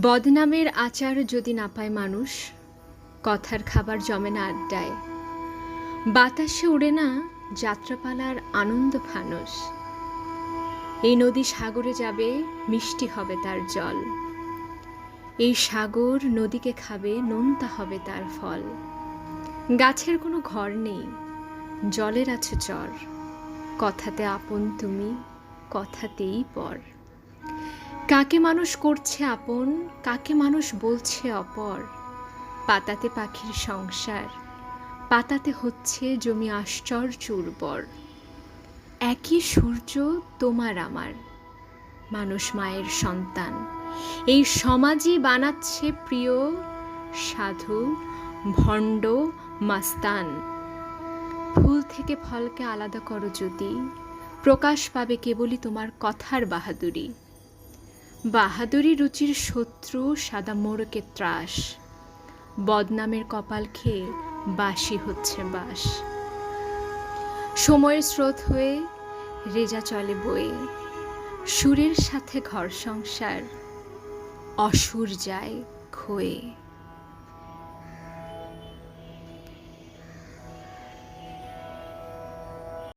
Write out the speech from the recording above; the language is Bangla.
বদনামের আচার যদি না পায় মানুষ, কথার খাবার জমে না আড্ডায়। বাতাসে উড়ে না যাত্রাপালার আনন্দ ফানুষ এই নদী সাগরে যাবে, মিষ্টি হবে তার জল। এই সাগর নদীকে খাবে, নোনতা হবে তার ফল। গাছের কোনো ঘর নেই, জলের আছে চর। কথাতে আপন তুমি, কথাতেই পর। কাকে মানুষ করছে আপন, কাকে মানুষ বলছে অপর? পাতাতে পাখির সংসার, পাতাতে হচ্ছে জমি আশ্চর্য উর্বর। একই সূর্য তোমার আমার, মানুষ মায়ের সন্তান। এই সমাজই বানাচ্ছে প্রিয়, সাধু, ভণ্ড মাস্তান। ফুল থেকে ফলকে আলাদা করো যদি প্রকাশ পাবে কেবলই তোমার কথার বাহাদুরি। বাহাদুরি রুচির শত্রু সাদা মোড়কে ত্রাস। বদনামের কপাল খেয়ে বাসি হচ্ছে বাস সময়ের স্রোত হয়ে রেজা চলে বয়ে। সুরের সাথে ঘর সংসার অসুর যায় ক্ষয়ে